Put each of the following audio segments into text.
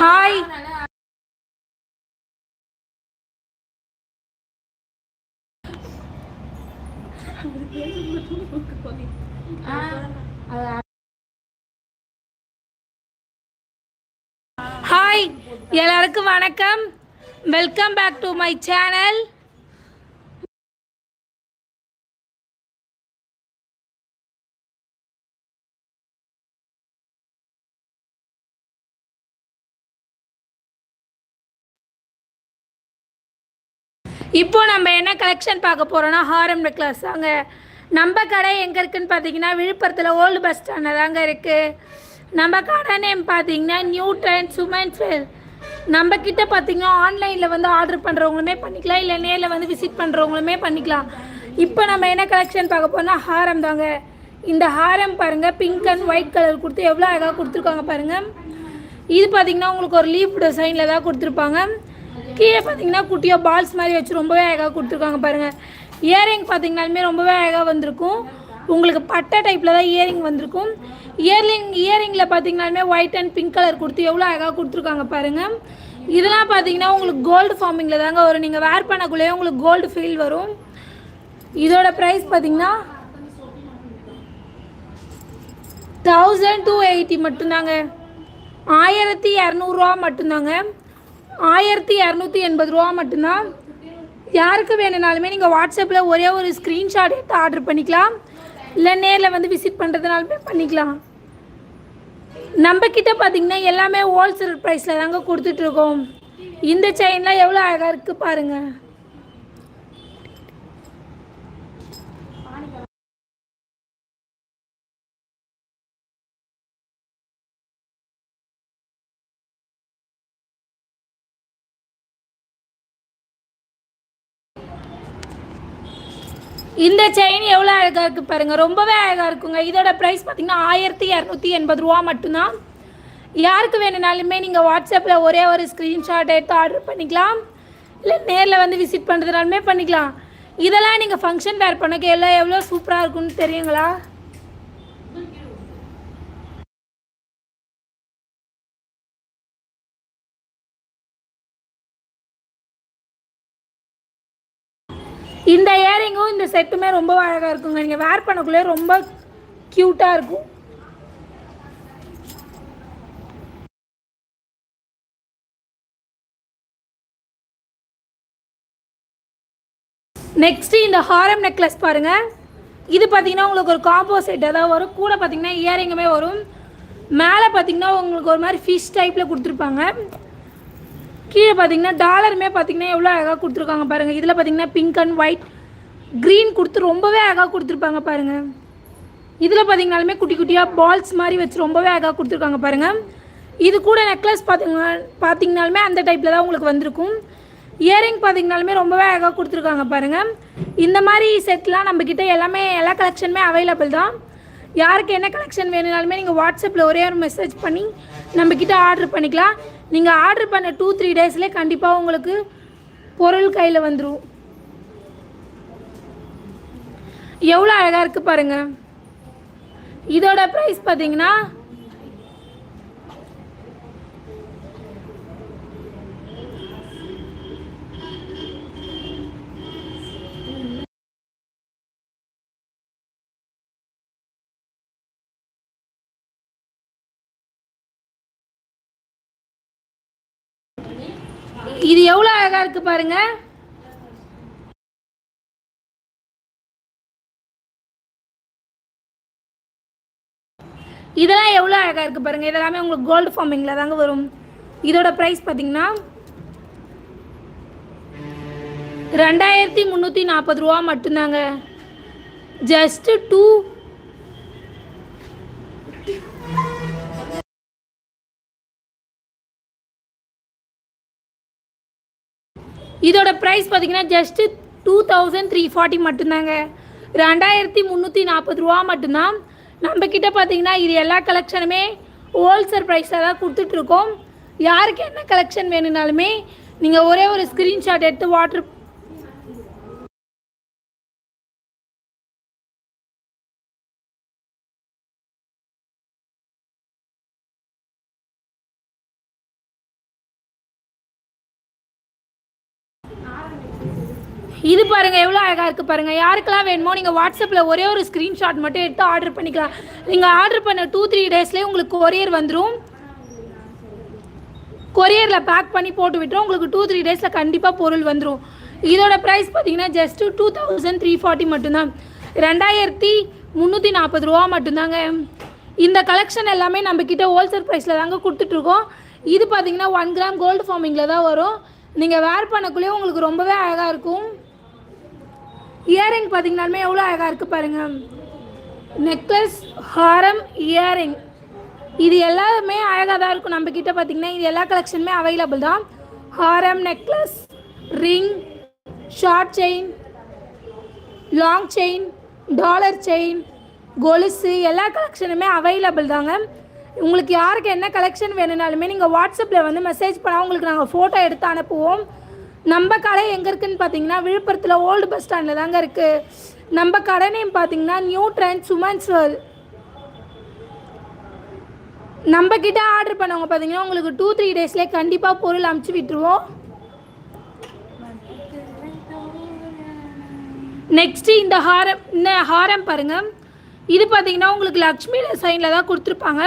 Hi hi எல்லாருக்கும் வணக்கம். Welcome back to my channel இப்போ நம்ம என்ன கலெக்ஷன் பார்க்க போகிறோன்னா ஹாரம் நெக்லஸ். தாங்க நம்ம கடை எங்கே இருக்குதுன்னு பார்த்தீங்கன்னா விழுப்புரத்தில் ஓல்டு பஸ் ஸ்டாண்டில் தாங்க இருக்குது நம்ம கடை நேம் பார்த்தீங்கன்னா நியூ ட்ரெண்ட் சுமன்ஸ் வேர் நம்ம கிட்ட பார்த்தீங்கன்னா ஆன்லைனில் வந்து ஆர்டர் பண்ணுறவங்களுமே பண்ணிக்கலாம் இல்லை நேரில் வந்து விசிட் பண்ணுறவங்களுமே பண்ணிக்கலாம். இப்போ நம்ம என்ன கலெக்ஷன் பார்க்க போகிறோன்னா ஹாரம் தாங்க. இந்த ஹாரம் பாருங்கள் பிங்க் அண்ட் ஒயிட் கலர் கொடுத்து எவ்வளோ அழகாக கொடுத்துருக்காங்க பாருங்கள் இது பார்த்திங்கன்னா உங்களுக்கு ஒரு லீஃப் டிசைனில் தான் கொடுத்துருப்பாங்க. கீழே பார்த்தீங்கன்னா குட்டியாக பால்ஸ் மாதிரி வச்சு ரொம்பவே அழகாக கொடுத்துருக்காங்க பாருங்கள் இயரிங் பார்த்தீங்கனாலுமே ரொம்பவே அழகாக வந்திருக்கும். உங்களுக்கு பட்டை டைப்பில் தான் இயரிங் வந்திருக்கும். இயர்லிங் இயரிங்கில் பார்த்தீங்கனாலுமே ஒயிட் அண்ட் பிங்க் கலர் கொடுத்து எவ்வளோ அழகாக கொடுத்துருக்காங்க பாருங்கள் இதெல்லாம் பார்த்தீங்கன்னா உங்களுக்கு கோல்டு ஃபார்மிங்கில் தாங்க வரும். நீங்கள் வேர் பண்ணக்குள்ளேயே உங்களுக்கு கோல்டு ஃபீல் வரும். இதோட ப்ரைஸ் பார்த்தீங்கன்னா தௌசண்ட் டூ எயிட்டி மட்டும்தாங்க. ஆயிரத்தி இரநூறுவா மட்டும்தாங்க. ஆயிரத்தி இரநூத்தி எண்பது ரூபா மட்டும்தான். யாருக்கு வேணுனாலுமே நீங்கள் வாட்ஸ்அப்பில் ஒரே ஒரு ஸ்க்ரீன்ஷாட் எடுத்து ஆர்டர் பண்ணிக்கலாம். இல்லை நேரில் வந்து விசிட் பண்ணுறதுனாலுமே பண்ணிக்கலாம். நம்ம கிட்ட பார்த்தீங்கன்னா எல்லாமே ஹோல்சேல் ப்ரைஸில் தாங்க கொடுத்துட்ருக்கோம் இந்த செயின்லாம் எவ்வளோ அழகாக இருக்குது பாருங்கள் இந்த செயின் எவ்வளோ அழகாக இருக்குது பாருங்கள் ரொம்பவே அழகாக இருக்குங்க. இதோட ப்ரைஸ் பார்த்தீங்கன்னா ஆயிரத்தி இரநூத்தி எண்பது ரூபா மட்டும்தான். யாருக்கு வேணுனாலுமே நீங்கள் வாட்ஸ்அப்பில் ஒரே ஒரு ஸ்க்ரீன்ஷாட் எடுத்து ஆர்டர் பண்ணிக்கலாம். இல்லை நேரில் வந்து விசிட் பண்ணுறதுனாலுமே பண்ணிக்கலாம். இதெல்லாம் நீங்கள் ஃபங்க்ஷன் வேர் பண்ணக்கு எல்லாம் எவ்வளோ சூப்பராக இருக்குன்னு தெரியுங்களா? இந்த செட்டுமே ரொம்ப அழகாக இருக்குங்க. நீங்கள் வேர் பண்ணக்குள்ளே ரொம்ப க்யூட்டாக இருக்கும். நெக்ஸ்ட்டு இந்த ஹாரம் நெக்லஸ் பாருங்கள் இது பார்த்தீங்கன்னா உங்களுக்கு ஒரு காம்போ செட்டாக ஏதாவது வரும். கூட பார்த்தீங்கன்னா இயரிங்குமே வரும். மேலே பார்த்தீங்கன்னா உங்களுக்கு ஒரு மாதிரி ஃபிஷ் டைப்பில் கொடுத்துருப்பாங்க. கீழே பார்த்தீங்கன்னா டாலருமே பார்த்தீங்கன்னா எவ்வளோ அழகாக கொடுத்துருக்காங்க பாருங்கள் இதில் பார்த்தீங்கன்னா பிங்க் அண்ட் ஒயிட் க்ரீன் கொடுத்து ரொம்பவே அழகாக கொடுத்துருப்பாங்க பாருங்கள் இதில் பார்த்தீங்கனாலுமே குட்டி குட்டியாக பால்ஸ் மாதிரி வச்சு ரொம்பவே அழகாக கொடுத்துருக்காங்க பாருங்கள் இது கூட நெக்லஸ் பார்த்திங்க பார்த்தீங்கனாலுமே அந்த டைப்பில் தான் உங்களுக்கு வந்திருக்கும். இயரிங் பார்த்தீங்கனாலுமே ரொம்பவே அழகாக கொடுத்துருக்காங்க பாருங்கள் இந்த மாதிரி செட்லாம் நம்மக்கிட்ட எல்லாமே எல்லா கலெக்ஷனுமே அவைலபிள் தான். யாருக்கு என்ன கலெக்ஷன் வேணுனாலுமே நீங்கள் வாட்ஸ்அப்பில் ஒரே ஒரு மெசேஜ் பண்ணி நம்மக்கிட்ட ஆர்டர் பண்ணிக்கலாம். நீங்கள் ஆர்டர் பண்ண டூ த்ரீ டேஸ்லேயே கண்டிப்பாக உங்களுக்கு பொருள் கையில் வந்துடும் எவ்வளோ அழகாக இருக்குது பாருங்கள் இதோட ப்ரைஸ் பார்த்தீங்கன்னா இது எவ்வளோ அழகாக இருக்குது பாருங்கள் இதெல்லாம் எவ்வளோ அழகாக இருக்குது பாருங்கள் இதெல்லாமே உங்களுக்கு கோல்டு ஃபார்மிங்கில் தாங்க வரும். இதோட ப்ரைஸ் பார்த்தீங்கன்னா ரெண்டாயிரத்தி முந்நூற்றி நாற்பது ரூபா மட்டும்தாங்க. ஜஸ்ட்டு டூ இதோட ப்ரைஸ் பார்த்தீங்கன்னா just two thousand three forty மட்டும்தாங்க. ரெண்டாயிரத்தி முந்நூற்றி நாற்பது ரூபா மட்டும்தான். நம்ம கிட்ட பார்த்தீங்கன்னா இது எல்லா கலெக்ஷனுமே ஹோல்சேல் ப்ரைஸாக தான் கொடுத்துட்ருக்கோம் யாருக்கு என்ன கலெக்ஷன் வேணும்னாலுமே நீங்கள் ஒரே ஒரு ஸ்க்ரீன்ஷாட் எடுத்து வாட்ரு இது பாருங்க எவ்வளோ அழகாக இருக்குது பாருங்க. யாருக்கெல்லாம் வேணுமோ நீங்கள் வாட்ஸ்அப்பில் ஒரே ஒரு ஸ்க்ரீன்ஷாட் மட்டும் எடுத்து ஆர்டர் பண்ணிக்கலாம். நீங்கள் ஆர்டர் பண்ண டூ த்ரீ டேஸ்லேயே உங்களுக்கு கொரியர் வந்துடும் கொரியரில் பேக் பண்ணி போட்டு விட்டுரும். உங்களுக்கு டூ த்ரீ டேஸில் கண்டிப்பாக பொருள் வந்துடும் இதோட ப்ரைஸ் பார்த்தீங்கன்னா just two thousand three forty மட்டும்தான். ரெண்டாயிரத்தி முந்நூற்றி நாற்பது ரூபா மட்டும்தாங்க. இந்த கலெக்ஷன் எல்லாமே நம்மக்கிட்ட ஹோல்சேல் ப்ரைஸில் தாங்க கொடுத்துட்ருக்கோம். இது பார்த்தீங்கன்னா ஒன் கிராம் கோல்டு ஃபார்மிங்கில் தான் வரும். நீங்கள் வேர் பண்ணக்குள்ளேயே உங்களுக்கு ரொம்பவே அழகாக இருக்கும். இயரிங் பார்த்தீங்கனாலுமே எவ்வளோ அழகாக இருக்குது பாருங்கள் நெக்லஸ் ஹாரம் இயரிங் இது எல்லாமே அழகாக தான் இருக்கும். நம்ம கிட்ட பார்த்தீங்கன்னா இது எல்லா கலெக்ஷனுமே அவைலபிள் தான். ஹாரம் necklace ring short chain long chain dollar chain கொலுசு எல்லா கலெக்ஷனுமே அவைலபிள் தாங்க. உங்களுக்கு யாருக்கு என்ன கலெக்ஷன் வேணும்னாலுமே நீங்கள் வாட்ஸ்அப்பில் வந்து மெசேஜ் பண்ணால் உங்களுக்கு நாங்கள் ஃபோட்டோ எடுத்து அனுப்புவோம். நம்ம கடை எங்கே இருக்குதுன்னு பார்த்தீங்கன்னா விழுப்புரத்தில் ஓல்டு பஸ் ஸ்டாண்டில் தாங்க இருக்குது நம்ம கடை நேம் பார்த்தீங்கன்னா நியூ ட்ரெண்ட் சுமன்ஸ் வேர்ல் நம்ம கிட்ட ஆர்டர் பண்ணவங்க பார்த்தீங்கன்னா உங்களுக்கு டூ த்ரீ டேஸ்லேயே கண்டிப்பாக பொருள் அமுச்சு விட்டுருவோம். நெக்ஸ்ட்டு இந்த ஹாரம் இந்த ஹாரம் பாருங்கள் இது பார்த்தீங்கன்னா உங்களுக்கு லக்ஷ்மி சைனில் தான் கொடுத்துருப்பாங்க.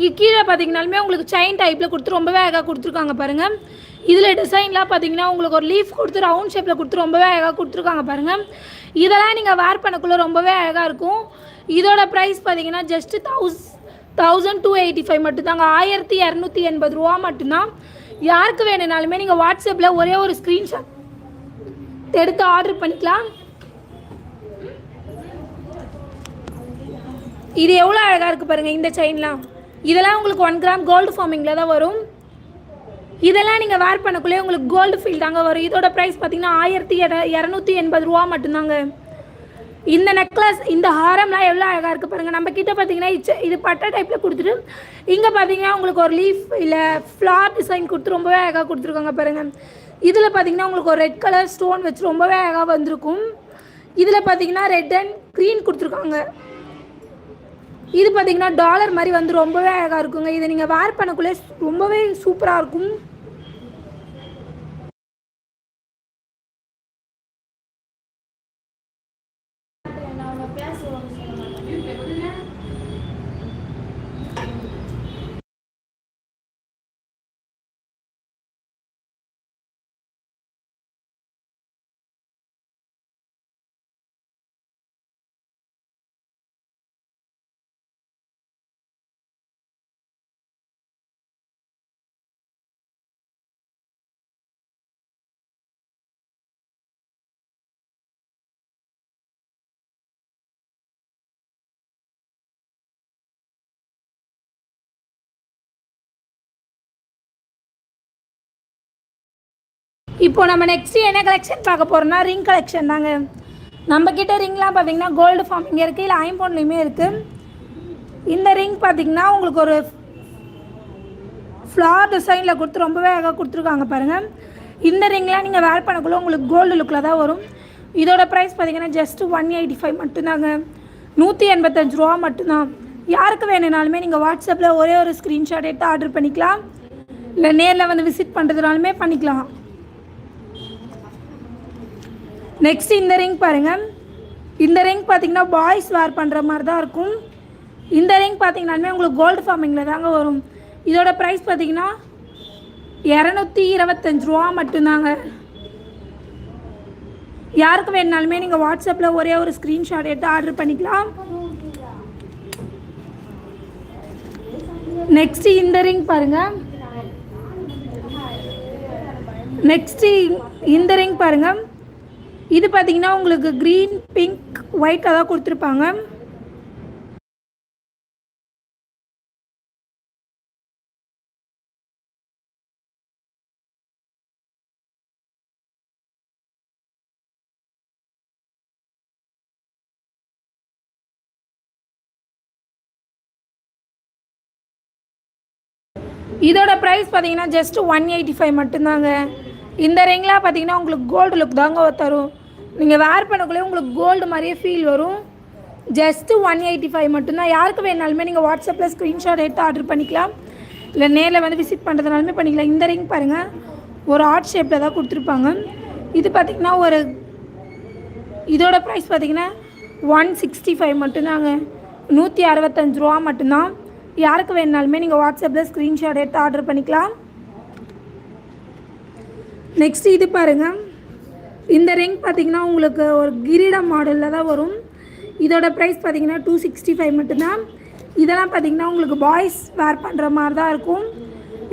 இது கீழே பார்த்தீங்கனாலுமே உங்களுக்கு செயின் டைப்பில் கொடுத்து ரொம்பவே அழகாக கொடுத்துருக்காங்க பாருங்கள் இதில் டிசைன்லாம் பார்த்தீங்கன்னா உங்களுக்கு ஒரு லீஃப் கொடுத்து ரவுண்ட் ஷேப்பில் கொடுத்து ரொம்பவே அழகாக கொடுத்துருக்காங்க பாருங்கள் இதெல்லாம் நீங்கள் வேர் பண்ணக்குள்ளே ரொம்பவே அழகாக இருக்கும். இதோட ப்ரைஸ் பார்த்தீங்கன்னா ஜஸ்ட்டு தௌஸ் தௌசண்ட் டூ எயிட்டி ஃபைவ் மட்டும்தாங்க. ஆயிரத்தி இரநூத்தி எண்பது ரூபா மட்டும்தான். யாருக்கு வேணும்னாலுமே நீங்கள் வாட்ஸ்அப்பில் ஒரே ஒரு ஸ்க்ரீன்ஷாட் எடுத்து ஆர்டர் பண்ணிக்கலாம். இது எவ்வளோ அழகாக இருக்குது பாருங்கள் இந்த செயின்லாம் இதெல்லாம் உங்களுக்கு ஒன் கிராம் கோல்டு ஃபார்மிங்கில் தான் வரும். இதெல்லாம் நீங்கள் வேர் பண்ணக்குள்ளே உங்களுக்கு கோல்டு ஃபீல் தாங்க வரும். இதோட ப்ரைஸ் பார்த்தீங்கன்னா ஆயிரத்தி இரநூத்தி எண்பது ரூபா மட்டும்தாங்க. இந்த நெக்லஸ் இந்த ஹாரம்லாம் எவ்வளோ அழகாக இருக்குது பாருங்கள் நம்ம கிட்ட பார்த்தீங்கன்னா இச்ச- இது பட்டை டைப்பில் கொடுத்துட்டு இங்கே பார்த்தீங்கன்னா உங்களுக்கு ஒரு லீஃப் இல்லை ஃப்ளார் டிசைன் கொடுத்து ரொம்பவே அழகாக கொடுத்துருக்காங்க பாருங்கள் இதில் பார்த்தீங்கன்னா உங்களுக்கு ஒரு ரெட் கலர் ஸ்டோன் வச்சு ரொம்பவே அழகாக வந்திருக்கும். இதில் பார்த்தீங்கன்னா ரெட் அண்ட் க்ரீன் கொடுத்துருக்காங்க. இது பார்த்தீங்கன்னா டாலர் மாதிரி வந்து ரொம்பவே அழகாக இருக்குங்க. இதை நீங்கள் வேர் பண்ணக்குள்ளே ரொம்பவே சூப்பராக இருக்கும். இப்போ நம்ம நெக்ஸ்ட்டு என்ன கலெக்ஷன் பார்க்க போகிறோம்னா ரிங் கலெக்ஷன் தாங்க. நம்ம ரிங்லாம் பார்த்தீங்கன்னா கோல்டு ஃபார்மிங் இருக்குது இல்லை ஐம்பொன்லேயுமே இருக்குது இந்த ரிங் பார்த்தீங்கன்னா உங்களுக்கு ஒரு ஃப்ளார் டிசைனில் கொடுத்து ரொம்பவே அழகாக கொடுத்துருக்காங்க பாருங்கள் இந்த ரிங்லாம் நீங்கள் வேர் பண்ணக்குள்ளே உங்களுக்கு கோல்டு லுக்கில் தான் வரும். இதோட ப்ரைஸ் பார்த்தீங்கன்னா ஜஸ்ட்டு ஒன் எயிட்டி ஃபைவ் மட்டும்தாங்க. நூற்றி எண்பத்தஞ்சு ரூபா மட்டும்தான். யாருக்கு வேணுனாலுமே நீங்கள் வாட்ஸ்அப்பில் ஒரே ஒரு ஸ்க்ரீன்ஷாட் எடுத்து ஆர்டர் பண்ணிக்கலாம். இல்லை நேரில் வந்து விசிட் பண்ணுறதுனாலுமே பண்ணிக்கலாம். நெக்ஸ்ட் இந்த ரிங் பாருங்கள். இந்த ரிங் பார்த்தீங்கன்னா பாய்ஸ் வேர் பண்ணுற மாதிரி தான் இருக்கும். இந்த ரிங் பார்த்தீங்கன்னாலுமே உங்களுக்கு கோல்டு ஃபார்மிங்கில் தாங்க வரும். இதோட ப்ரைஸ் பார்த்தீங்கன்னா இரநூத்தி இருபத்தஞ்சு ரூபா மட்டும்தாங்க. யாருக்கு வேணுனாலுமே நீங்கள் வாட்ஸ்அப்பில் ஒரே ஒரு ஸ்க்ரீன்ஷாட் எடுத்து ஆர்டர் பண்ணிக்கலாம். நெக்ஸ்ட் இந்த ரிங் பாருங்கள். நெக்ஸ்ட்டு இந்த ரிங் பாருங்கள். இது பார்த்தீங்கன்னா உங்களுக்கு க்ரீன் பிங்க் ஒயிட் தான் கொடுத்துருப்பாங்க. இதோட ப்ரைஸ் பார்த்தீங்கன்னா ஜஸ்ட் ஒன் எயிட்டி ஃபைவ் மட்டும்தாங்க. இந்த ரிங்லாம் பார்த்தீங்கன்னா உங்களுக்கு கோல்டு லுக் தாங்க தரும். நீங்கள் வேர் பண்ணக்குள்ளே உங்களுக்கு கோல்டு மாதிரியே ஃபீல் வரும். ஜஸ்ட்டு ஒன் எயிட்டி ஃபைவ் மட்டும்தான். யாருக்கு வேணாலுமே நீங்கள் வாட்ஸ்அப்பில் ஸ்க்ரீன்ஷாட் எடுத்து ஆர்டர் பண்ணிக்கலாம். இல்லை நேரில் வந்து விசிட் பண்ணுறதுனாலுமே பண்ணிக்கலாம். இந்த ரிங் பாருங்கள் ஒரு ஆர்ட் ஷேப்பில் தான் கொடுத்துருப்பாங்க. இது பார்த்திங்கன்னா ஒரு இதோட ப்ரைஸ் பார்த்தீங்கன்னா ஒன் சிக்ஸ்டி ஃபைவ் மட்டும்தாங்க. நூற்றி அறுபத்தஞ்சு ரூபா மட்டும்தான். யாருக்கு வேணாலுமே நீங்கள் வாட்ஸ்அப்பில் ஸ்க்ரீன்ஷாட் எடுத்து ஆர்டர் பண்ணிக்கலாம். நெக்ஸ்ட் இது பாருங்கள் இந்த ரிங் பார்த்தீங்கன்னா உங்களுக்கு ஒரு கிரீடம் மாடலில் தான் வரும். இதோட ப்ரைஸ் பார்த்தீங்கன்னா டூ சிக்ஸ்டி ஃபைவ் மட்டும்தான். இதெல்லாம் பார்த்தீங்கன்னா உங்களுக்கு பாய்ஸ் வேர் பண்ணுற மாதிரி தான் இருக்கும்.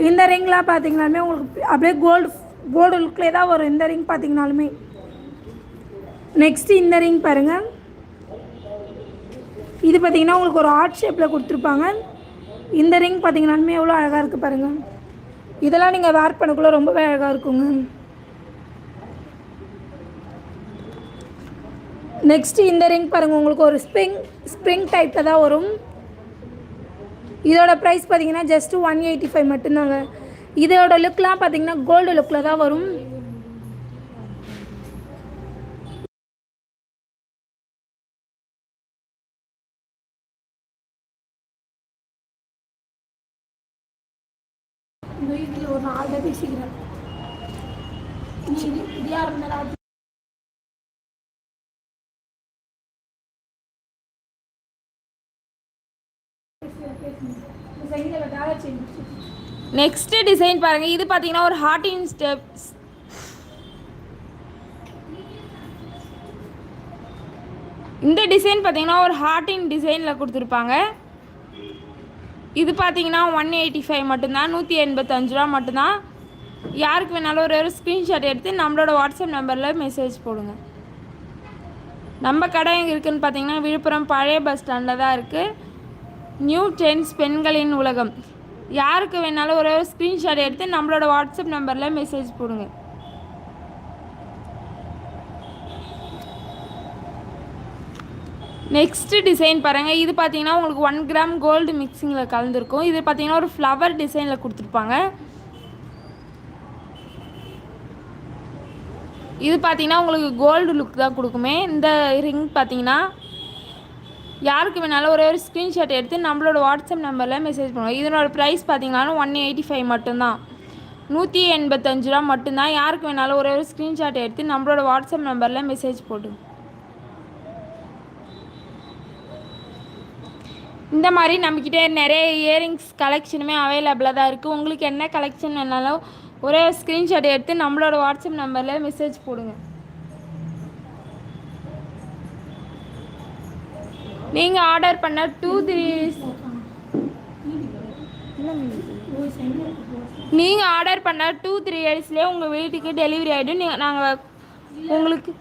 இந்த ரிங்லாம் பார்த்திங்கனாலுமே உங்களுக்கு அப்படியே கோல்டு கோல்டு லுக்லேயே தான் வரும். இந்த ரிங் பார்த்திங்கனாலுமே நெக்ஸ்ட்டு இந்த ரிங் பாருங்கள் இது பார்த்தீங்கன்னா உங்களுக்கு ஒரு ஆர்ட் ஷேப்பில் கொடுத்துருப்பாங்க. இந்த ரிங் பார்த்திங்கனாலுமே எவ்வளோ அழகாக இருக்குது பாருங்கள் இதெல்லாம் நீங்கள் வேர் பண்ணக்குள்ளே ரொம்பவே அழகாக இருக்குங்க. நெக்ஸ்ட் இந்த ரிங் பாருங்கள் உங்களுக்கு ஒரு ஸ்ப்ரிங் ஸ்ப்ரிங் டைப்பில் தான் வரும். இதோட ப்ரைஸ் பார்த்தீங்கன்னா ஜஸ்ட்டு ஒன் எயிட்டி ஃபைவ் மட்டும்தாங்க. இதோட லுக்லாம் பார்த்தீங்கன்னா கோல்டு லுக்கில் தான் வரும். நெக்ஸ்ட் டிசைன் பாருங்க. இது பார்த்தீங்கன்னா ஒரு ஹார்டின் ஸ்டெப்ஸ் இந்த டிசைன் பார்த்தீங்கன்னா ஒரு ஹார்டின் டிசைனில் கொடுத்துருப்பாங்க. இது பார்த்தீங்கன்னா ஒன் எயிட்டி ஃபைவ் மட்டும்தான். நூற்றி எண்பத்தஞ்சு ரூபா மட்டும்தான். யாருக்கு வேணாலும் ஒரு ஒரு ஸ்க்ரீன்ஷாட் எடுத்து நம்மளோட வாட்ஸ்அப் நம்பரில் மெசேஜ் போடுங்க. நம்ம கடை எங்கே இருக்குதுன்னு பார்த்தீங்கன்னா விழுப்புரம் பழைய பஸ் ஸ்டாண்டில் தான் இருக்குது நியூ ட்ரெண்ட்ஸ் பெண்களின் உலகம். யாருக்கு வேணாலும் ஒரு ஒரு ஸ்க்ரீன்ஷாட் எடுத்து நம்மளோட வாட்ஸ்அப் நம்பரில் மெசேஜ் போடுங்க. நெக்ஸ்ட்டு டிசைன் பாருங்கள் இது பார்த்தீங்கன்னா உங்களுக்கு ஒன் கிராம் கோல்டு மிக்சிங்கில் கலந்துருக்கும். இது பார்த்தீங்கன்னா ஒரு ஃப்ளவர் டிசைனில் கொடுத்துருப்பாங்க. இது பார்த்தீங்கன்னா உங்களுக்கு கோல்டு லுக் தான் கொடுக்குமே. இந்த ரிங் பார்த்தீங்கன்னா யாருக்கு வேணாலும் ஒரே ஒரு ஸ்க்ரீன்ஷாட் எடுத்து நம்மளோட வாட்ஸ்அப் நம்பரில் மெசேஜ் பண்ணுவோம். இதனோட ப்ரைஸ் பார்த்தீங்கன்னா ஒன் எயிட்டி ஃபைவ் மட்டும்தான். நூற்றி எண்பத்தஞ்சு ரூபா மட்டும்தான். யாருக்கு வேணாலும் ஒரே ஒரு ஸ்க்ரீன்ஷாட் எடுத்து நம்மளோட வாட்ஸ்அப் நம்பரில் மெசேஜ் போட்டு இந்த மாதிரி நம்மக்கிட்ட நிறைய இயரிங்ஸ் கலெக்ஷனுமே அவைலபிளாக தான் இருக்குது உங்களுக்கு என்ன கலெக்ஷன் வேணாலும் ஒரே ஸ்க்ரீன்ஷாட் எடுத்து நம்மளோட வாட்ஸ்அப் நம்பரில் மெசேஜ் போடுங்க. நீங்கள் ஆர்டர் பண்ண டூ த்ரீ நீங்கள் ஆர்டர் பண்ண டூ த்ரீ டேஸ்லேயே உங்கள் வீட்டுக்கு டெலிவரி ஆகிடும் நீங்கள் நாங்கள் உங்களுக்கு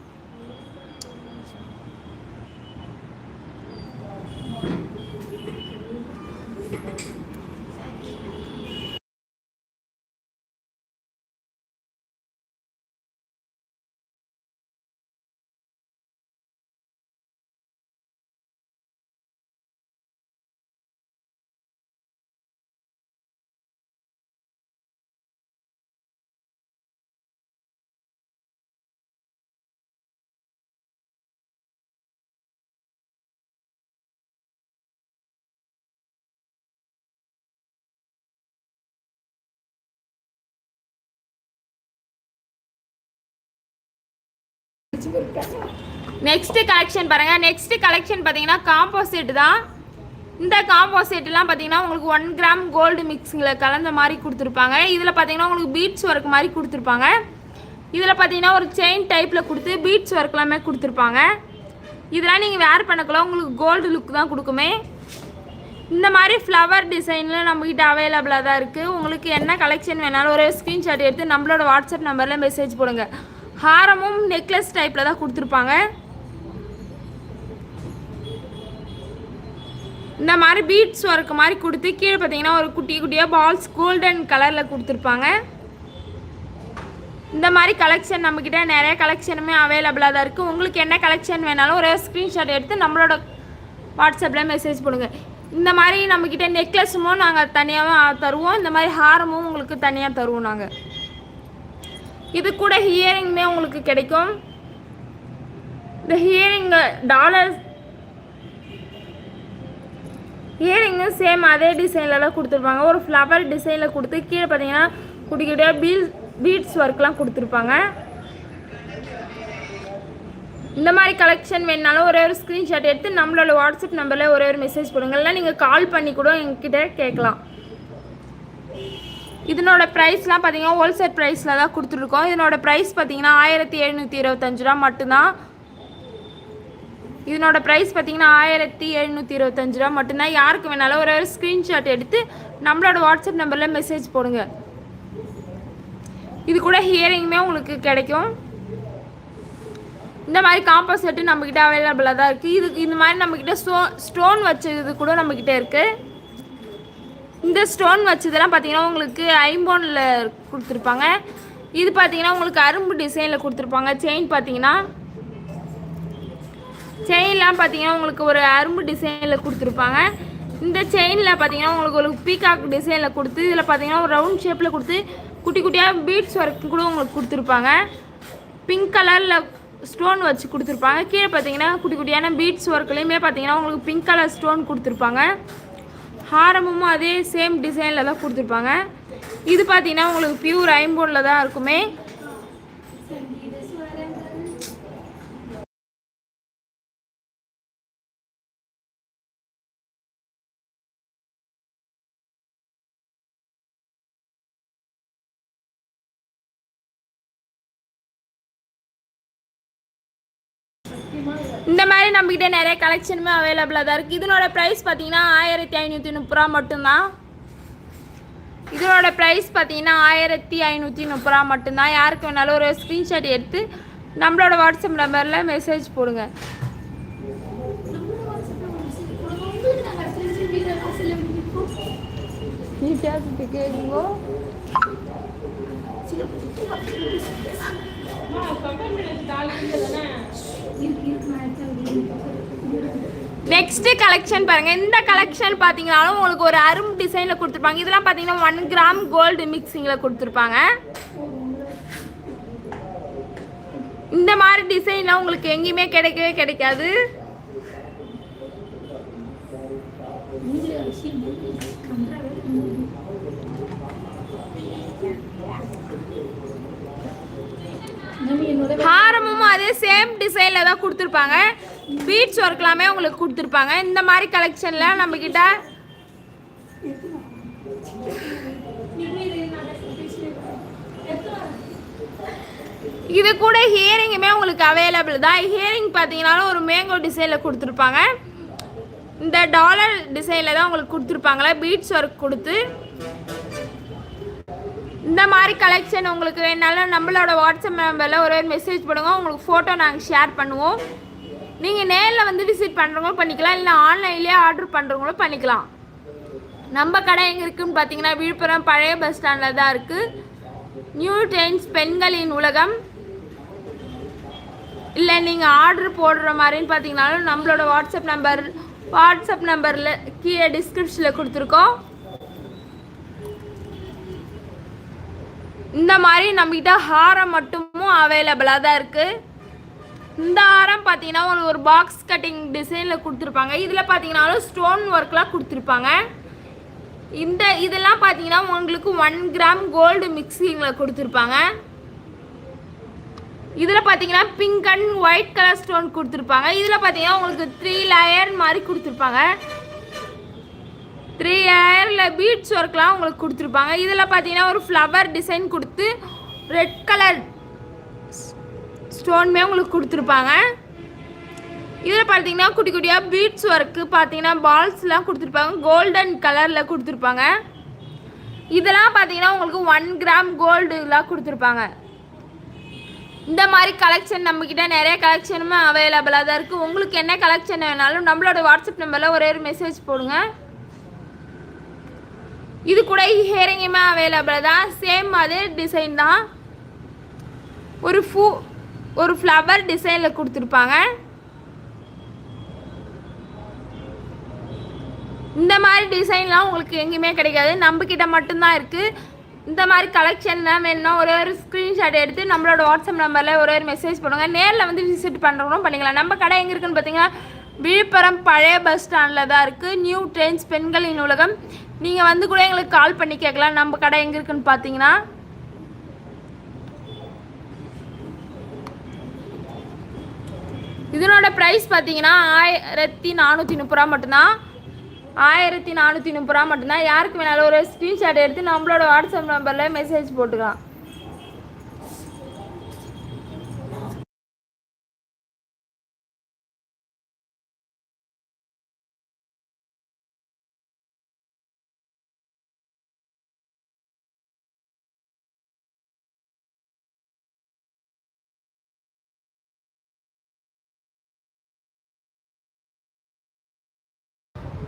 நெக்ஸ்ட் கலெக்ஷன் பாருங்க. நெக்ஸ்ட் கலெக்ஷன் பார்த்தீங்கன்னா காம்போசிட் தான். இந்த காம்போசிட்லாம் பார்த்தீங்கன்னா உங்களுக்கு ஒன் கிராம் கோல்டு மிக்ஸிங்கில் கலந்த மாதிரி கொடுத்துருப்பாங்க. இதில் பார்த்தீங்கன்னா உங்களுக்கு பீட்ஸ் ஒர்க் மாதிரி கொடுத்துருப்பாங்க. இதில் பார்த்தீங்கன்னா ஒரு செயின் டைப்பில் கொடுத்து பீட்ஸ் ஒர்க் எல்லாமே கொடுத்துருப்பாங்க. இதெல்லாம் நீங்கள் வேர் பண்ணக்குள்ள உங்களுக்கு கோல்டு லுக் தான் கொடுக்குமே. இந்த மாதிரி ஃப்ளவர் டிசைனில் நம்மக்கிட்ட அவைலபிளாக தான் இருக்குது உங்களுக்கு என்ன கலெக்ஷன் வேணாலும் ஒரு ஸ்க்ரீன்ஷாட் எடுத்து நம்மளோட வாட்ஸ்அப் நம்பரில் மெசேஜ் போடுங்க. ஹாரமும் நெக்லஸ் டைப்பில் தான் கொடுத்துருப்பாங்க. இந்த மாதிரி பீட்ஸ் ஒர்க் மாதிரி கொடுத்து கீழே பார்த்தீங்கன்னா ஒரு குட்டி குட்டியாக பால்ஸ் கோல்டன் கலரில் கொடுத்துருப்பாங்க. இந்த மாதிரி கலெக்ஷன் நம்மக்கிட்ட நிறைய கலெக்ஷனுமே அவைலபிளாக தான் இருக்குது உங்களுக்கு என்ன கலெக்ஷன் வேணாலும் ஒரு ஸ்க்ரீன்ஷாட் எடுத்து நம்மளோட வாட்ஸ்அப்பில் மெசேஜ் பண்ணுங்கள் இந்த மாதிரி நம்மக்கிட்ட நெக்லஸுமும் நாங்கள் தனியாகவும் தருவோம். இந்த மாதிரி ஹாரமும் உங்களுக்கு தனியாக தருவோம் நாங்கள் இது கூட ஹியரிங்மே உங்களுக்கு கிடைக்கும். இந்த ஹியரிங் டாலர்ஸ் இயரிங்கும் சேம் அதே டிசைனில் தான் கொடுத்துருப்பாங்க. ஒரு ஃப்ளவர் டிசைனில் கொடுத்து கீழே பார்த்தீங்கன்னா குட்டி குட்டியாக பீல் பீட்ஸ் ஒர்க்லாம் கொடுத்துருப்பாங்க. இந்த மாதிரி கலெக்ஷன் வேணுனாலும் ஒரே ஒரு ஸ்க்ரீன்ஷாட் எடுத்து நம்மளோட வாட்ஸ்அப் நம்பரில் ஒரே ஒரு மெசேஜ் போடுங்க. இல்லை நீங்கள் கால் பண்ணி கூட எங்ககிட்ட கேட்கலாம். இதனோட ப்ரைஸ்லாம் பார்த்தீங்கன்னா ஹோல்சேல் ப்ரைஸில் தான் கொடுத்துருக்கோம். இதனோட ப்ரைஸ் பார்த்தீங்கன்னா ஆயிரத்தி எழுநூற்றி இருபத்தஞ்சு ரூபா மட்டும்தான். இதனோட ப்ரைஸ் பார்த்தீங்கன்னா ஆயிரத்தி எழுநூற்றி இருபத்தஞ்சு ரூபா மட்டும்தான். யாருக்கு வேணாலும் ஒரு ஒரு ஸ்க்ரீன்ஷாட் எடுத்து நம்மளோட வாட்ஸ்அப் நம்பரில் மெசேஜ் போடுங்க. இது கூட ஹியரிங்குமே உங்களுக்கு கிடைக்கும். இந்த மாதிரி காம்போ செட்டு நம்மக்கிட்ட அவைலபிளாக தான் இருக்குது இது இந்த மாதிரி நம்மக்கிட்ட ஸ்டோ ஸ்டோன் வச்சது கூட நம்மக்கிட்ட இருக்குது இந்த ஸ்டோன் வச்சதெல்லாம் பார்த்தீங்கன்னா உங்களுக்கு ஐம்போனில் கொடுத்துருப்பாங்க. இது பார்த்தீங்கன்னா உங்களுக்கு அரும்பு டிசைனில் கொடுத்துருப்பாங்க. செயின் பார்த்தீங்கன்னா செயின்லாம் பார்த்தீங்கன்னா உங்களுக்கு ஒரு அரும்பு டிசைனில் கொடுத்துருப்பாங்க. இந்த செயினில் பார்த்தீங்கன்னா உங்களுக்கு ஒரு பீகாக் டிசைனில் கொடுத்து இதில் பார்த்தீங்கன்னா ஒரு ரவுண்ட் ஷேப்பில் கொடுத்து குட்டி குட்டியாக பீட்ஸ் ஒர்க் கூட உங்களுக்கு கொடுத்துருப்பாங்க. பிங்க் கலரில் ஸ்டோன் வச்சு கொடுத்துருப்பாங்க. கீழே பார்த்தீங்கன்னா குட்டி குட்டியான பீட்ஸ் ஒர்க்லேயுமே பார்த்தீங்கன்னா உங்களுக்கு பிங்க் கலர் ஸ்டோன் கொடுத்துருப்பாங்க. ஹாரமும் அதே சேம் டிசைனில் தான் கொடுத்துருப்பாங்க. இது பார்த்தீங்கன்னா உங்களுக்கு பியூர் ஐம்போனில் தான் இருக்குமே இந்த மாதிரி நம்மக்கிட்ட நிறைய கலெக்ஷனுமே அவைலபிளாக தான் இருக்குது இதனோட ப்ரைஸ் பார்த்தீங்கன்னா ஆயிரத்தி ஐநூற்றி முப்பது ரூபா மட்டும்தான். இதனோட ப்ரைஸ் பார்த்தீங்கன்னா ஆயிரத்தி ஐநூற்றி முப்பது ரூபா மட்டும்தான். யாருக்கு வேணாலும் ஒரு ஸ்க்ரீன்ஷாட் எடுத்து நம்மளோட வாட்ஸ்அப் நம்பரில் மெசேஜ் போடுங்க. கேளுங்கோ. நெக்ஸ்ட் கலெக்ஷன் பாருங்க. இந்த கலெக்ஷன் பார்த்தீங்கனாலும் உங்களுக்கு ஒரு அரும் டிசைனில் கொடுத்துருப்பாங்க. இதெல்லாம் பார்த்தீங்கன்னா ஒன் கிராம் கோல்டு மிக்சிங்கில் கொடுத்துருப்பாங்க. இந்த மாதிரி டிசைன்லாம் உங்களுக்கு எங்கேயுமே கிடைக்கவே கிடைக்காது. ஹாரமும் அதே சேம் டிசைனில் தான் கொடுத்துருப்பாங்க. பீட்ஸ் ஒர்க்லாமே உங்களுக்கு கொடுத்துருப்பாங்க. இந்த மாதிரி கலெக்ஷனில் நம்மக்கிட்ட இது கூட ஹியரிங்குமே உங்களுக்கு அவைலபிள் தான். ஹியரிங் பார்த்தீங்கனாலும் ஒரு மேங்கோ டிசைனில் கொடுத்துருப்பாங்க. இந்த டாலர் டிசைனில் தான் உங்களுக்கு கொடுத்துருப்பாங்களே பீட்ஸ் ஒர்க் கொடுத்து. இந்த மாதிரி கலெக்ஷன் உங்களுக்கு வேணாலும் நம்மளோட வாட்ஸ்அப் நம்பரில் ஒரு மெசேஜ் பண்ணுங்க உங்களுக்கு ஃபோட்டோ நாங்கள் ஷேர் பண்ணுவோம். நீங்கள் நேரில் வந்து விசிட் பண்ணுறவங்களும் பண்ணிக்கலாம். இல்லை ஆன்லைன்லேயே ஆர்டர் பண்ணுறவங்களும் பண்ணிக்கலாம். நம்ம கடை எங்கே இருக்குன்னு பார்த்தீங்கன்னா விழுப்புரம் பழைய பஸ் ஸ்டாண்டில் தான் இருக்குது நியூ டென்ஸ் பெண்களின் உலகம். இல்லை நீங்கள் ஆர்டர் போடுற மாதிரின்னு பார்த்தீங்கனாலும் நம்மளோட வாட்ஸ்அப் நம்பர் வாட்ஸ்அப் நம்பரில் கீழே டிஸ்கிரிப்ஷனில் கொடுத்துருக்கோம். இந்த மாதிரி நம்மகிட்ட ஹாரம் மட்டுமும் அவைலபிளாக தான் இருக்குது இந்த ஹாரம் பார்த்தீங்கன்னா உங்களுக்கு ஒரு பாக்ஸ் கட்டிங் டிசைனில் கொடுத்துருப்பாங்க. இதில் பார்த்தீங்கன்னாலும் ஸ்டோன் ஒர்க்லாம் கொடுத்துருப்பாங்க. இந்த இதெல்லாம் பார்த்தீங்கன்னா உங்களுக்கு ஒன் கிராம் கோல்டு மிக்சிங்கில் கொடுத்துருப்பாங்க. இதில் பார்த்தீங்கன்னா pink and white colour stone கொடுத்துருப்பாங்க. இதில் பார்த்தீங்கன்னா உங்களுக்கு த்ரீ லேயர் மாதிரி கொடுத்துருப்பாங்க. த்ரீ லேயரில் பீட்ஸ் ஒர்க்லாம் உங்களுக்கு கொடுத்துருப்பாங்க. இதில் பார்த்தீங்கன்னா ஒரு ஃப்ளவர் டிசைன் கொடுத்து ரெட் கலர் ஸ்டோன்மே உங்களுக்கு கொடுத்துருப்பாங்க. இதில் பார்த்தீங்கன்னா குட்டி குட்டியாக பீட்ஸ் ஒர்க்கு பார்த்தீங்கன்னா பால்ஸ்லாம் கொடுத்துருப்பாங்க. கோல்டன் கலரில் கொடுத்துருப்பாங்க. இதெல்லாம் பார்த்தீங்கன்னா உங்களுக்கு ஒன் கிராம் கோல்டுலாம் கொடுத்துருப்பாங்க. இந்த மாதிரி கலெக்ஷன் நம்மக்கிட்ட நிறைய கலெக்ஷனுமே அவைலபிளாக தான் இருக்குது உங்களுக்கு என்ன கலெக்ஷன் வேணாலும் நம்மளோட வாட்ஸ்அப் நம்பரில் ஒரே ஒரு மெசேஜ் போடுங்க. இது கூட ஹேரிங்குமே அவைலபிள் தான். சேம் அதே டிசைன் தான். ஒரு ஃபூ ஒரு ஃப்ளவர் டிசைனில் கொடுத்துருப்பாங்க. இந்த மாதிரி டிசைன்லாம் உங்களுக்கு எங்கேயுமே கிடைக்காது. நம்மக்கிட்ட மட்டும்தான் இருக்குது இந்த மாதிரி கலெக்ஷன்லாம் வேணும்னா ஒரே ஒரு ஸ்க்ரீன்ஷாட் எடுத்து நம்மளோட வாட்ஸ்அப் நம்பரில் ஒரே ஒரு மெசேஜ் பண்ணுங்கள் நேரில் வந்து விசிட் பண்ணுறவங்களும் பண்ணிக்கலாம். நம்ம கடை எங்கே இருக்குன்னு பார்த்தீங்கன்னா விழுப்புரம் பழைய பஸ் ஸ்டாண்டில் தான் இருக்குது நியூ ட்ரெயின்ஸ் பெண்களின் உலகம். நீங்கள் வந்து கூட எங்களுக்கு கால் பண்ணி கேட்கலாம். நம்ம கடை எங்கே இருக்குன்னு பார்த்தீங்கன்னா இதனோட ப்ரைஸ் பார்த்தீங்கன்னா ஆயிரத்தி நானூற்றி முப்பது ரூபா மட்டும்தான். ஆயிரத்தி நானூற்றி முப்பது ரூபா மட்டும்தான். யாருக்கு வேணாலும் ஒரு ஸ்க்ரீன்ஷாட் எடுத்து நம்மளோட வாட்ஸ்அப் நம்பரில் மெசேஜ் போட்டுக்கலாம்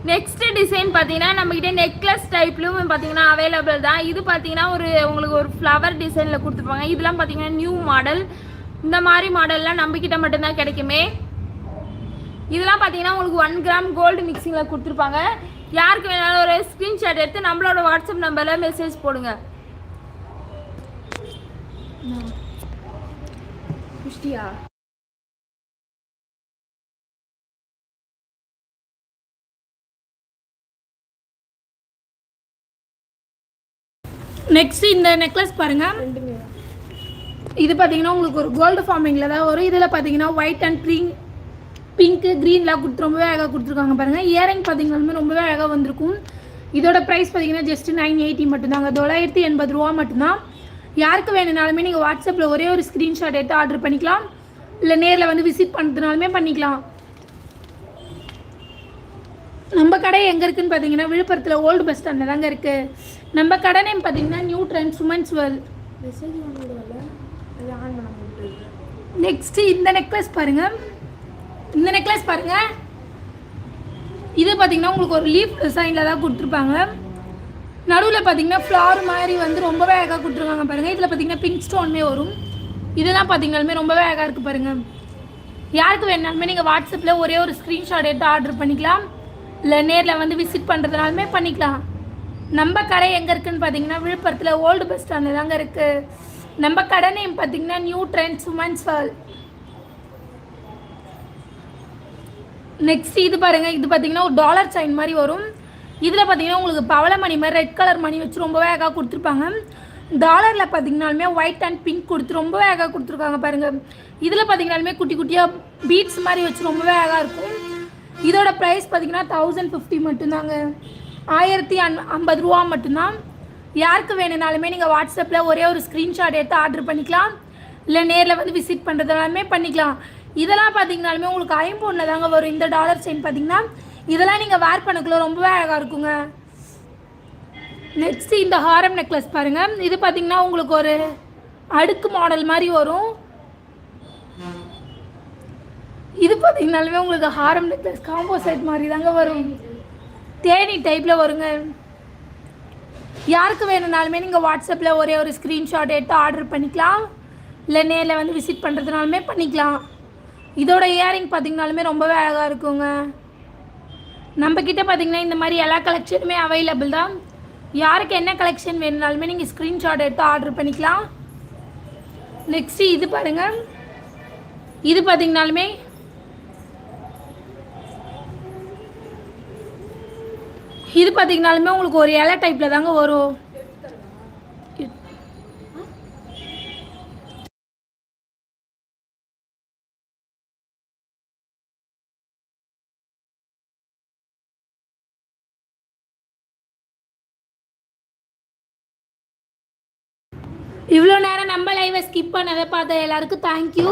நெக்ஸ்ட் டிசைன் பார்த்தீங்கன்னா நம்மக்கிட்ட நெக்லஸ் டைப்லையும் பார்த்தீங்கன்னா அவைலபிள் தான். இது பார்த்தீங்கன்னா ஒரு உங்களுக்கு ஒரு ஃப்ளவர் டிசைனில் கொடுத்துருப்பாங்க. இதெல்லாம் பார்த்தீங்கன்னா நியூ மாடல் இந்த மாதிரி மாடல்லாம் நம்மக்கிட்ட மட்டும்தான் கிடைக்குமே. இதெல்லாம் பார்த்தீங்கன்னா உங்களுக்கு ஒன் கிராம் கோல்டு மிக்சிங்கில் கொடுத்துருப்பாங்க. யாருக்கு வேணாலும் ஒரு ஸ்க்ரீன்ஷாட் எடுத்து நம்மளோட வாட்ஸ்அப் நம்பரில் மெசேஜ் போடுங்க. குஷ்டியா? நெக்ஸ்ட் இந்த நெக்லஸ் பாருங்க. இது பார்த்தீங்கன்னா உங்களுக்கு ஒரு கோல்டு ஃபார்மிங்கில் தான் வரும். இதில் பார்த்தீங்கன்னா ஒயிட் அண்ட் க்ரீன் பிங்க்கு க்ரீன்லாம் கொடுத்து ரொம்பவே அழகாக கொடுத்துருக்காங்க பாருங்கள் இயரிங் பார்த்தீங்கன்னா ரொம்பவே அழகாக வந்திருக்கும். இதோட ப்ரைஸ் பார்த்தீங்கன்னா ஜஸ்ட் நைன் எயிட்டி மட்டும்தாங்க. தொள்ளாயிரத்தி எண்பது ரூபா மட்டும்தான். யாருக்கு வேணும்னாலுமே நீங்கள் வாட்ஸ்அப்பில் ஒரே ஒரு ஸ்க்ரீன்ஷாட் எடுத்து ஆர்டர் பண்ணிக்கலாம். இல்லை நேரில் வந்து விசிட் பண்ணுறதுனாலுமே பண்ணிக்கலாம். நம்ம கடை எங்கே இருக்குன்னு பார்த்தீங்கன்னா விழுப்புரத்தில் ஓல்டு பஸ் ஸ்டாண்டில் தாங்க இருக்குது நம்ம கடை நேம் பார்த்தீங்கன்னா New Trends Women's World next இந்த நெக்லஸ் பாருங்க. இந்த நெக்லஸ் பாருங்க. இது பார்த்தீங்கன்னா உங்களுக்கு ஒரு லீஃப் டிசைனில் தான் கொடுத்துருப்பாங்க. நடுவில் பார்த்தீங்கன்னா ஃப்ளவர் மாதிரி வந்து ரொம்பவே அழகாக கொடுத்துருக்காங்க பாருங்கள் இதில் பார்த்தீங்கன்னா பிங்க் ஸ்டோன்மே வரும். இதெல்லாம் பார்த்தீங்கனாலுமே ரொம்பவே அழகாக இருக்குது பாருங்கள் யாருக்கு வேணாலுமே நீங்கள் வாட்ஸ்அப்பில் ஒரே ஒரு ஸ்க்ரீன்ஷாட் எடுத்து ஆர்டர் பண்ணிக்கலாம். இல்லை நேரில் வந்து விசிட் பண்ணுறதுனாலுமே பண்ணிக்கலாம். நம்ம கடை எங்கே இருக்குதுன்னு பார்த்தீங்கன்னா விழுப்புரத்தில் ஓல்டு பஸ் ஸ்டாண்டில் தாங்க இருக்குது நம்ம கடை நேம் பார்த்தீங்கன்னா New Trends Women's World next இது பாருங்கள் இது பார்த்தீங்கன்னா ஒரு டாலர் சைன் மாதிரி வரும். இதில் பார்த்தீங்கன்னா உங்களுக்கு பவள மணி மாதிரி ரெட் கலர் மணி வச்சு ரொம்பவே அழகாக கொடுத்துருப்பாங்க. டாலரில் பார்த்தீங்கனாலுமே ஒயிட் அண்ட் பிங்க் கொடுத்து ரொம்பவே அழகாக கொடுத்துருக்காங்க பாருங்கள் இதில் பார்த்தீங்கனாலுமே குட்டி குட்டியாக பீட்ஸ் மாதிரி வச்சு ரொம்பவே அழகாக இருக்கும். இதோட ப்ரைஸ் பார்த்தீங்கன்னா தௌசண்ட் ஃபிஃப்டி மட்டும்தாங்க. ஆயிரத்தி அன் ஐம்பது ரூபா மட்டும்தான். யாருக்கு வேணும்னாலுமே நீங்கள் வாட்ஸ்அப்பில் ஒரே ஒரு ஸ்க்ரீன்ஷாட் எடுத்து ஆர்டர் பண்ணிக்கலாம். இல்லை நேரில் வந்து விசிட் பண்ணுறதுனாலுமே பண்ணிக்கலாம். இதெல்லாம் பார்த்தீங்கனாலுமே உங்களுக்கு ஐம்பொன்னில் தாங்க வரும். இந்த டாலர் செயின் பார்த்தீங்கன்னா இதெல்லாம் நீங்கள் வேர் பண்ணக்குள்ள ரொம்பவே அழகாக இருக்குங்க. நெக்ஸ்ட் இந்த ஹாரம் நெக்லஸ் பாருங்கள் இது பார்த்தீங்கன்னா உங்களுக்கு ஒரு அடுக்கு மாடல் மாதிரி வரும். இது பார்த்தீங்கனாலுமே உங்களுக்கு ஹாரம் நெக்லஸ் காம்போ செட் மாதிரி தாங்க வரும். தேனி டைப்பில் வருங்க. யாருக்கு வேணும்னாலுமே நீங்கள் வாட்ஸ்அப்பில் ஒரே ஒரு ஸ்க்ரீன்ஷாட் எடுத்து ஆர்டர் பண்ணிக்கலாம். இல்லை நேரில் வந்து விசிட் பண்ணுறதுனாலுமே பண்ணிக்கலாம். இதோட இயரிங் பார்த்தீங்கனாலுமே ரொம்பவே அழகாக இருக்குங்க. நம்மக்கிட்ட பார்த்தீங்கன்னா இந்த மாதிரி எல்லா கலெக்ஷனுமே அவைலபிள் தான். யாருக்கு என்ன கலெக்ஷன் வேணுனாலுமே நீங்கள் ஸ்க்ரீன்ஷாட் எடுத்து ஆர்டர் பண்ணிக்கலாம். நெக்ஸ்ட்டு இது பாருங்கள் இது பார்த்தீங்கனாலுமே இது பார்த்தீங்கனாலுமே உங்களுக்கு ஒரு இலை டைப்பில் தாங்க வரும். இவ்வளோ நேரம் நம்ம லைவை ஸ்கிப் பண்ணதை பார்த்த எல்லாருக்கும் தேங்க்யூ